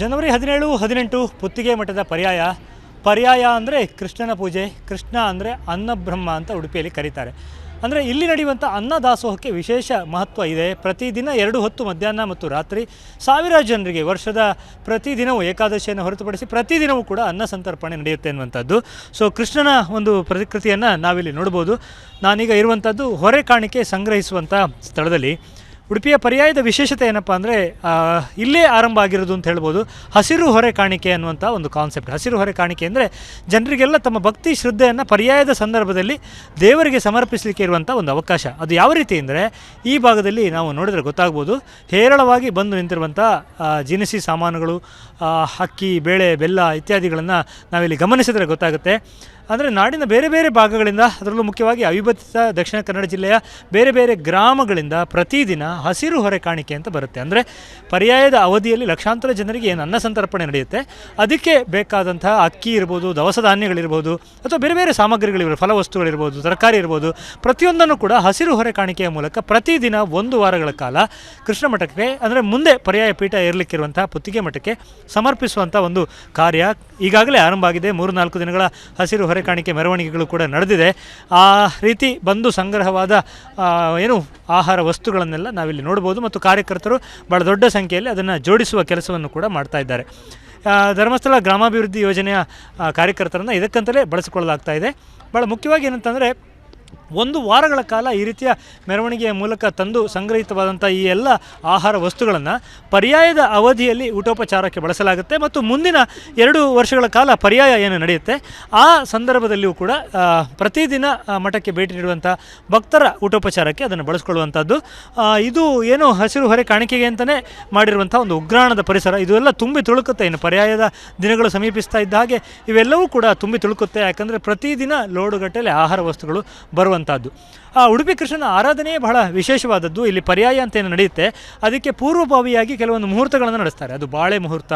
ಜನವರಿ ಹದಿನೇಳು, ಹದಿನೆಂಟು ಪುತ್ತಿಗೆ ಮಠದ ಪರ್ಯಾಯ. ಪರ್ಯಾಯ ಅಂದರೆ ಕೃಷ್ಣನ ಪೂಜೆ, ಕೃಷ್ಣ ಅಂದರೆ ಅನ್ನಬ್ರಹ್ಮ ಅಂತ ಉಡುಪಿಯಲ್ಲಿ ಕರೀತಾರೆ. ಅಂದರೆ ಇಲ್ಲಿ ನಡೆಯುವಂಥ ಅನ್ನದಾಸೋಹಕ್ಕೆ ವಿಶೇಷ ಮಹತ್ವ ಇದೆ. ಪ್ರತಿದಿನ ಎರಡು ಹೊತ್ತು ಮಧ್ಯಾಹ್ನ ಮತ್ತು ರಾತ್ರಿ ಸಾವಿರಾರು ಜನರಿಗೆ ವರ್ಷದ ಪ್ರತಿದಿನವೂ ಏಕಾದಶಿಯನ್ನು ಹೊರತುಪಡಿಸಿ ಪ್ರತಿದಿನವೂ ಕೂಡ ಅನ್ನ ಸಂತರ್ಪಣೆ ನಡೆಯುತ್ತೆ ಅನ್ನುವಂಥದ್ದು ಸೊ ಕೃಷ್ಣನ ಒಂದು ಪ್ರತಿಕೃತಿಯನ್ನು ನಾವಿಲ್ಲಿ ನೋಡ್ಬೋದು. ನಾನೀಗ ಇರುವಂಥದ್ದು ಹೊರೆ ಕಾಣಿಕೆ ಸಂಗ್ರಹಿಸುವಂಥ ಸ್ಥಳದಲ್ಲಿ. ಉಡುಪಿಯ ಪರ್ಯಾಯದ ವಿಶೇಷತೆ ಏನಪ್ಪ ಅಂದರೆ ಇಲ್ಲೇ ಆರಂಭ ಆಗಿರೋದು ಅಂತ ಹೇಳ್ಬೋದು. ಹಸಿರು ಹೊರೆ ಕಾಣಿಕೆ ಅನ್ನುವಂಥ ಒಂದು ಕಾನ್ಸೆಪ್ಟ್ ಹಸಿರು ಹೊರೆ ಕಾಣಿಕೆ ಅಂದರೆ ಜನರಿಗೆಲ್ಲ ತಮ್ಮ ಭಕ್ತಿ ಶ್ರದ್ಧೆಯನ್ನು ಪರ್ಯಾಯದ ಸಂದರ್ಭದಲ್ಲಿ ದೇವರಿಗೆ ಸಮರ್ಪಿಸಲಿಕ್ಕೆ ಇರುವಂಥ ಒಂದು ಅವಕಾಶ. ಅದು ಯಾವ ರೀತಿ ಅಂದರೆ, ಈ ಭಾಗದಲ್ಲಿ ನಾವು ನೋಡಿದರೆ ಗೊತ್ತಾಗ್ಬೋದು. ಹೇರಳವಾಗಿ ಬಂದು ನಿಂತಿರುವಂಥ ಜಿನಸಿ ಸಾಮಾನುಗಳು ಅಕ್ಕಿ, ಬೇಳೆ, ಬೆಲ್ಲ ಇತ್ಯಾದಿಗಳನ್ನು ನಾವಿಲ್ಲಿ ಗಮನಿಸಿದರೆ ಗೊತ್ತಾಗುತ್ತೆ. ಅಂದರೆ ನಾಡಿನ ಬೇರೆ ಬೇರೆ ಭಾಗಗಳಿಂದ, ಅದರಲ್ಲೂ ಮುಖ್ಯವಾಗಿ ಅವಿಭಜಿತ ದಕ್ಷಿಣ ಕನ್ನಡ ಜಿಲ್ಲೆಯ ಬೇರೆ ಬೇರೆ ಗ್ರಾಮಗಳಿಂದ ಪ್ರತಿದಿನ ಹಸಿರು ಹೊರೆ ಕಾಣಿಕೆ ಅಂತ ಬರುತ್ತೆ. ಅಂದರೆ ಪರ್ಯಾಯದ ಅವಧಿಯಲ್ಲಿ ಲಕ್ಷಾಂತರ ಜನರಿಗೆ ಏನು ಅನ್ನ ಸಂತರ್ಪಣೆ ನಡೆಯುತ್ತೆ, ಅದಕ್ಕೆ ಬೇಕಾದಂತಹ ಅಕ್ಕಿ ಇರ್ಬೋದು, ದವಸ ಧಾನ್ಯಗಳಿರ್ಬೋದು, ಅಥವಾ ಬೇರೆ ಬೇರೆ ಸಾಮಗ್ರಿಗಳಿರ್ಬೋದು, ಫಲವಸ್ತುಗಳಿರ್ಬೋದು, ತರಕಾರಿ ಇರ್ಬೋದು, ಪ್ರತಿಯೊಂದನ್ನು ಕೂಡ ಹಸಿರು ಹೊರೆ ಕಾಣಿಕೆಯ ಮೂಲಕ ಪ್ರತಿದಿನ ಒಂದು ವಾರಗಳ ಕಾಲ ಕೃಷ್ಣ ಮಠಕ್ಕೆ, ಅಂದರೆ ಮುಂದೆ ಪರ್ಯಾಯ ಪೀಠ ಇರಲಿಕ್ಕಿರುವಂಥ ಪುತ್ತಿಗೆ ಮಠಕ್ಕೆ ಸಮರ್ಪಿಸುವಂಥ ಒಂದು ಕಾರ್ಯ ಈಗಾಗಲೇ ಆರಂಭ ಆಗಿದೆ. ಮೂರು ನಾಲ್ಕು ದಿನಗಳ ಹಸಿರು ಕಾಣಿಕೆ ಮೆರವಣಿಗೆಗಳು ಕೂಡ ನಡೆದಿದೆ. ಆ ರೀತಿ ಬಂದು ಸಂಗ್ರಹವಾದ ಏನು ಆಹಾರ ವಸ್ತುಗಳನ್ನೆಲ್ಲ ನಾವಿಲ್ಲಿ ನೋಡ್ಬೋದು ಮತ್ತು ಕಾರ್ಯಕರ್ತರು ಭಾಳ ದೊಡ್ಡ ಸಂಖ್ಯೆಯಲ್ಲಿ ಅದನ್ನು ಜೋಡಿಸುವ ಕೆಲಸವನ್ನು ಕೂಡ ಮಾಡ್ತಾ ಇದ್ದಾರೆ. ಧರ್ಮಸ್ಥಳ ಗ್ರಾಮಾಭಿವೃದ್ಧಿ ಯೋಜನೆಯ ಕಾರ್ಯಕರ್ತರನ್ನು ಇದಕ್ಕಂತಲೇ ಬಳಸಿಕೊಳ್ಳಲಾಗ್ತಾ ಇದೆ. ಭಾಳ ಮುಖ್ಯವಾಗಿ ಏನಂತಂದರೆ ಒಂದು ವಾರಗಳ ಕಾಲ ಈ ರೀತಿಯ ಮೆರವಣಿಗೆಯ ಮೂಲಕ ತಂದು ಸಂಗ್ರಹಿತವಾದಂಥ ಈ ಎಲ್ಲ ಆಹಾರ ವಸ್ತುಗಳನ್ನು ಪರ್ಯಾಯದ ಅವಧಿಯಲ್ಲಿ ಊಟೋಪಚಾರಕ್ಕೆ ಬಳಸಲಾಗುತ್ತೆ ಮತ್ತು ಮುಂದಿನ ಎರಡು ವರ್ಷಗಳ ಕಾಲ ಪರ್ಯಾಯ ಏನು ನಡೆಯುತ್ತೆ, ಆ ಸಂದರ್ಭದಲ್ಲಿಯೂ ಕೂಡ ಪ್ರತಿದಿನ ಮಠಕ್ಕೆ ಭೇಟಿ ನೀಡುವಂಥ ಭಕ್ತರ ಊಟೋಪಚಾರಕ್ಕೆ ಅದನ್ನು ಬಳಸ್ಕೊಳ್ಳುವಂಥದ್ದು. ಇದು ಏನು ಹಸಿರು ಹೊರೆ ಕಾಣಿಕೆಗೆ ಅಂತಲೇ ಮಾಡಿರುವಂಥ ಒಂದು ಉಗ್ರಾಣದ ಪರಿಸರ. ಇದು ಎಲ್ಲ ತುಂಬಿ ತುಳುಕುತ್ತೆ. ಇನ್ನು ಪರ್ಯಾಯದ ದಿನಗಳು ಸಮೀಪಿಸ್ತಾ ಇದ್ದ ಹಾಗೆ ಇವೆಲ್ಲವೂ ಕೂಡ ತುಂಬಿ ತುಳುಕುತ್ತೆ. ಯಾಕಂದರೆ ಪ್ರತಿದಿನ ಲೋಡುಗಟ್ಟಲೆ ಆಹಾರ ವಸ್ತುಗಳು ಬರುವಂಥದ್ದು ಆ ಉಡುಪಿ ಕೃಷ್ಣನ ಆರಾಧನೆ ಬಹಳ ವಿಶೇಷವಾದದ್ದು. ಇಲ್ಲಿ ಪರ್ಯಾಯ ಅಂತ ಏನು ನಡೆಯುತ್ತೆ? ಅದಕ್ಕೆ ಪೂರ್ವಭಾವಿಯಾಗಿ ಕೆಲವೊಂದು ಮುಹೂರ್ತಗಳನ್ನು ನಡೆಸ್ತಾರೆ. ಅದು ಬಾಳೆ ಮುಹೂರ್ತ,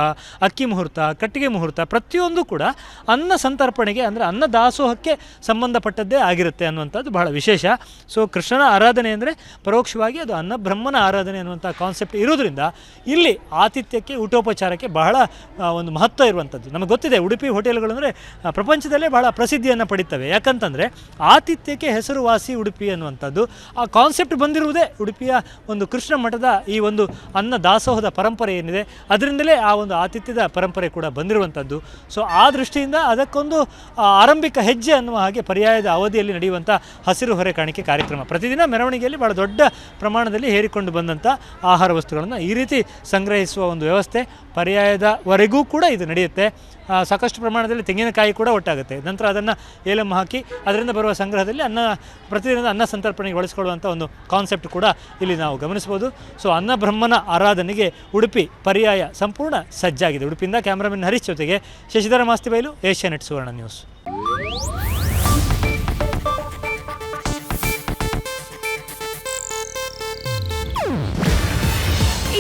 ಅಕ್ಕಿ ಮುಹೂರ್ತ, ಕಟ್ಟಿಗೆ ಮುಹೂರ್ತ, ಪ್ರತಿಯೊಂದು ಕೂಡ ಅನ್ನ ಸಂತರ್ಪಣೆಗೆ ಅಂದರೆ ಅನ್ನ ದಾಸೋಹಕ್ಕೆ ಸಂಬಂಧಪಟ್ಟದ್ದೇ ಆಗಿರುತ್ತೆ ಅನ್ನುವಂಥದ್ದು ಬಹಳ ವಿಶೇಷ. ಸೊ ಕೃಷ್ಣನ ಆರಾಧನೆ ಅಂದರೆ ಪರೋಕ್ಷವಾಗಿ ಅದು ಅನ್ನ ಬ್ರಹ್ಮನ ಆರಾಧನೆ ಅನ್ನುವಂಥ ಕಾನ್ಸೆಪ್ಟ್ ಇರೋದ್ರಿಂದ ಇಲ್ಲಿ ಆತಿಥ್ಯಕ್ಕೆ, ಊಟೋಪಚಾರಕ್ಕೆ ಬಹಳ ಒಂದು ಮಹತ್ವ ಇರುವಂಥದ್ದು. ನಮಗೆ ಗೊತ್ತಿದೆ, ಉಡುಪಿ ಹೋಟೆಲ್ಗಳು ಅಂದರೆ ಪ್ರಪಂಚದಲ್ಲೇ ಬಹಳ ಪ್ರಸಿದ್ಧಿಯನ್ನು ಪಡಿತವೆ ಯಾಕಂತಂದರೆ ಆತಿಥ್ಯಕ್ಕೆ ಹೆಸರುವಾಸಿ ಉಡುಪಿ ಅನ್ನುವಂಥದ್ದು. ಆ ಕಾನ್ಸೆಪ್ಟ್ ಬಂದಿರುವುದೇ ಉಡುಪಿಯ ಒಂದು ಕೃಷ್ಣ ಮಠದ ಈ ಒಂದು ಅನ್ನ ದಾಸೋಹದ ಪರಂಪರೆ ಏನಿದೆ, ಅದರಿಂದಲೇ ಆ ಒಂದು ಆತಿಥ್ಯದ ಪರಂಪರೆ ಕೂಡ ಬಂದಿರುವಂಥದ್ದು. ಸೊ ಆ ದೃಷ್ಟಿಯಿಂದ ಅದಕ್ಕೊಂದು ಆರಂಭಿಕ ಹೆಜ್ಜೆ ಅನ್ನುವ ಹಾಗೆ ಪರ್ಯಾಯದ ಅವಧಿಯಲ್ಲಿ ನಡೆಯುವಂಥ ಹಸಿರು ಹೊರೆ ಕಾಣಿಕೆ ಕಾರ್ಯಕ್ರಮ. ಪ್ರತಿದಿನ ಮೆರವಣಿಗೆಯಲ್ಲಿ ಭಾಳ ದೊಡ್ಡ ಪ್ರಮಾಣದಲ್ಲಿ ಹೇರಿಕೊಂಡು ಬಂದಂಥ ಆಹಾರ ವಸ್ತುಗಳನ್ನು ಈ ರೀತಿ ಸಂಗ್ರಹಿಸುವ ಒಂದು ವ್ಯವಸ್ಥೆ ಪರ್ಯಾಯದವರೆಗೂ ಕೂಡ ಇದು ನಡೆಯುತ್ತೆ. ಸಾಕಷ್ಟು ಪ್ರಮಾಣದಲ್ಲಿ ತೆಂಗಿನಕಾಯಿ ಕೂಡ ಒಟ್ಟಾಗುತ್ತೆ. ನಂತರ ಅದನ್ನು ಏಲಂ ಹಾಕಿ, ಅದರಿಂದ ಬರುವ ಸಂಗ್ರಹದಲ್ಲಿ ಅನ್ನ ಪ್ರತಿದಿನದ ಅನ್ನ ಸಂತರ್ಪಣೆಗೆ ಬಳಸಿಕೊಳ್ಳುವಂಥ ಒಂದು ಕಾನ್ಸೆಪ್ಟ್ ಕೂಡ ಇಲ್ಲಿ ನಾವು ಗಮನಿಸ್ಬೋದು ಸೊ ಅನ್ನಬ್ರಹ್ಮನ ಆರಾಧನೆಗೆ ಉಡುಪಿ ಪರ್ಯಾಯ ಸಂಪೂರ್ಣ ಸಜ್ಜಾಗಿದೆ. ಉಡುಪಿಯಿಂದ ಕ್ಯಾಮ್ರಾಮನ್ ಹರೀಶ್ ಜೊತೆಗೆ ಶಶಿಧರ ಮಾಸ್ತಿ ಬೈಲು ಏಷ್ಯಾನೆಟ್ ಸುವರ್ಣ ನ್ಯೂಸ್.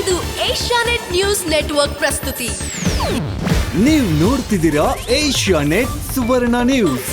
ಇದು ಏಷ್ಯಾನೆಟ್ ನ್ಯೂಸ್ ನೆಟ್ವರ್ಕ್ ಪ್ರಸ್ತುತಿ. ನೀವು ನೋಡ್ತಿದ್ದೀರಾ ಏಷ್ಯಾ ನೆಟ್ ಸುವರ್ಣ ನ್ಯೂಸ್.